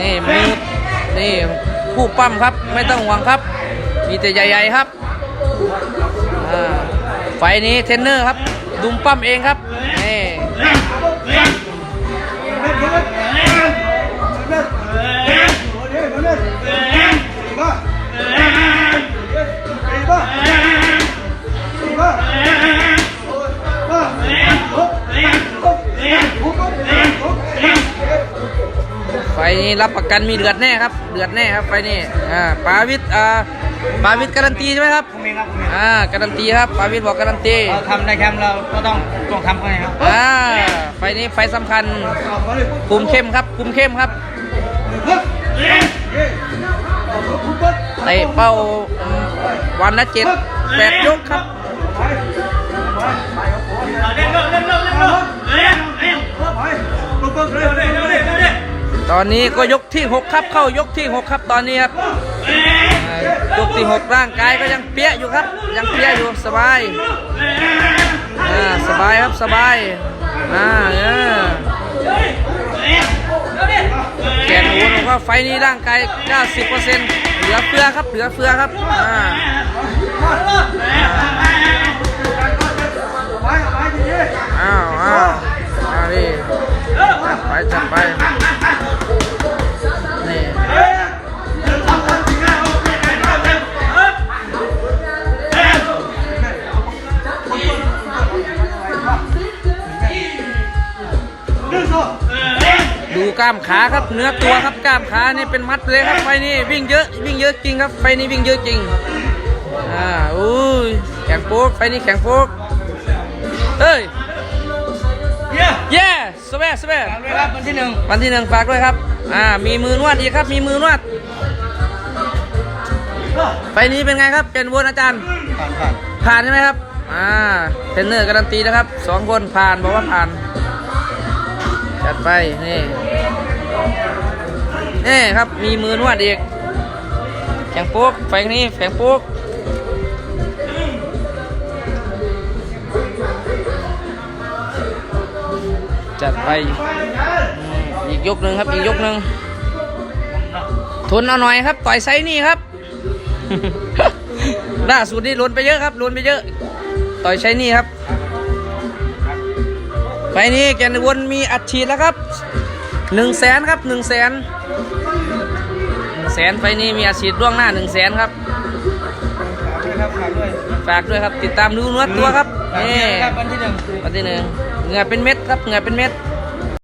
นี่มือนี่ผู้ปั้มครับไม่ต้องห่วงครับ มีแต่ใหญ่ๆครับไฟนี้เทรนเนอร์ครับ ดุมปั้มเองครับนี่ นี้รับประกันมีเดือดแน่ครับเดือดแน่ครับไฟนี้อ่าปาวิทย์อ่าปาวิทย์การันตีใช่ไหมครับผมเองครับผมเองอ่าการันตีครับปาวิทย์บอกการันตีเราทำได้แคมป์เราก็ต้องต้องทำกันนะครับอ่าไฟนี้ไฟสำคัญคุมเข้มครับคุมเข้มครับเตะเป้าอืมวันละเจ็ดแปดยกครับ ตอนนี้ก็ยกที่ 6 ครับเข้ายกที่ 6 ครับตอนนี้ครับยกที่ 6 ร่างกายก็ยังเปี้ยอยู่ครับ ยังเปี้ยอยู่สบายสบายครับสบายอ่าเออแขนโอ้บอกว่าไฟนี้ร่างกาย 90%เหลือเฟือครับเหลือเฟือครับอ่า ดูกล้ามขาครับเนื้อตัวครับกล้ามขานี่เป็นมัดเลยครับไฟนี้วิ่งเยอะวิ่งเยอะจริงครับไฟนี้วิ่งเยอะจริงอ่าอุ้ยแข็งโป๊กไฟนี้แข็งโป๊กเฮ้ยเย้เย้สวัสดีสวัสดีฝากด้วยครับวันที่หนึ่งวันที่หนึ่งฝากด้วยครับอ่ามีมือนวดอีกครับมีมือนวดไฟนี้เป็นไงครับเป็นวนอาจารย์ผ่านผ่านผ่านใช่ไหมครับอ่าเทรนเนอร์การันตีนะครับสองคนผ่านบอกว่าผ่านจัด ไป นี่ นี่ครับ มีมือนวดอีกแข็งโป๊กไฟนี้แข็งโป๊กจัดไป อีกยกหนึ่งครับ อีกยกหนึ่งทุนเอาหน่อยครับ ต่อยไซนี่ครับ ล่าสุดนี่ล้นไปเยอะครับล้นไปเยอะ ต่อยใช้นี่ครับ ไฟนี้แกนวนมีอัดฉีดแล้วครับหนึ่งแสนครับหนึ่งแสนหนึ่งแสนไฟนี้มีอัดฉีดล่วงหน้าหนึ่งแสนครับฝากด้วยครับฝากด้วยฝากด้วยครับติดตามดูนวดตัวครับฝากนี่ด้วยครับวันที่หนึ่งวันที่หนึ่งเหงื่อเป็นเม็ดครับเหงื่อเป็นเม็ด